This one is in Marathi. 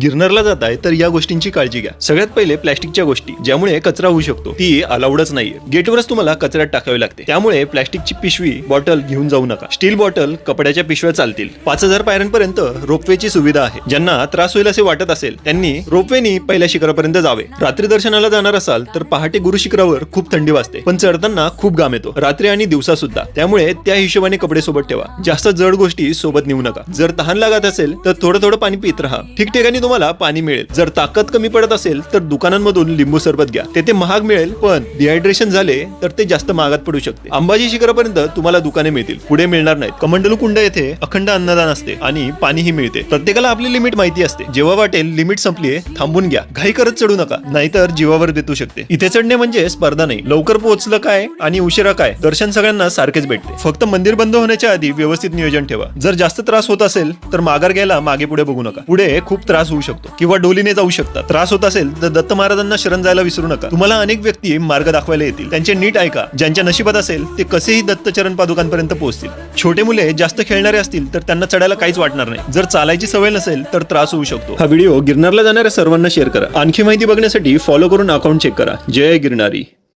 गिरनरला जात आहे तर या गोष्टींची काळजी घ्या. सगळ्यात पहिले प्लास्टिकच्या गोष्टी ज्यामुळे कचरा होऊ शकतो. ती अलाउडच नाहीये. गेटवरच तुम्हाला कचऱ्यात टाकावी लागते. त्यामुळे प्लॅस्टिकची पिशवी बॉटल घेऊन जाऊ नका. स्टील बॉटल कपड्याच्या पिशव्या चालतील. पाच हजार पायऱ्यांपर्यंत रोपवेची सुविधा आहे. ज्यांना त्रास होईल असे वाटत असेल त्यांनी रोपवेनी पहिल्या शिखरापर्यंत जावे. रात्री दर्शनाला जाणार असाल तर पहाटे गुरु शिखरावर खूप थंडी वाजते. पण चढताना खूप घाम येतो. रात्री आणि दिवसा सुद्धा. त्यामुळे त्या हिशोबाने कपडे सोबत ठेवा. जास्त जड गोष्टी सोबत नेऊ नका. जर तहान लागत असेल तर थोडं थोडं पाणी पित राहा. ठिकठिकाणी तुम्हाला पाणी मिळेल. जर ताकद कमी पडत असेल तर दुकानांमधून लिंबू सरबत घ्या. तेथे महाग मिळेल पण डिहायड्रेशन झाले तर ते जास्त महागात पडू शकते. अंबाजी शिखरापर्यंत तुम्हाला दुकाने मिळतील. पुढे मिळणार नाहीत. कमंडलू कुंड येथे अखंड अन्नदान असते आणि पाणीही मिळते. प्रत्येकाला आपली लिमिट माहिती असते. जेव्हा वाटेल लिमिट संपली थांबून घ्या. घाई करत चढू नका नाहीतर जीवावर देतू शकते. इथे चढणे म्हणजे स्पर्धा नाही. लवकर पोहोचलं काय आणि उशिरा काय दर्शन सगळ्यांना सारखेच भेटते. फक्त मंदिर बंद होण्याच्या आधी व्यवस्थित नियोजन ठेवा. जर जास्त त्रास होत असेल तर माघार घ्यायला मागे पुढे बघू नका. पुढे खूप त्रास होऊ शकतो किंवा डोलीने जाऊ शकता त्रास होत असेल तर दत्त महाराजांना शरण जायला विसरू नका. तुम्हाला अनेक व्यक्ती मार्ग दाखवायला येतील. त्यांचे नीट ऐका. ज्यांच्या नशिबात असेल ते कसेही दत्त चरण पादुकांपर्यंत पोहोचतील. छोटे मुले जास्त खेळणारे असतील तर त्यांना चढायला काहीच वाटणार नाही. जर चालायची सवय नसेल तर त्रास होऊ शकतो. हा व्हिडिओ गिरनारला जाणाऱ्या सर्वांना शेअर करा. आणखी माहिती बघण्यासाठी फॉलो करून अकाउंट चेक करा. जय गिरनारी.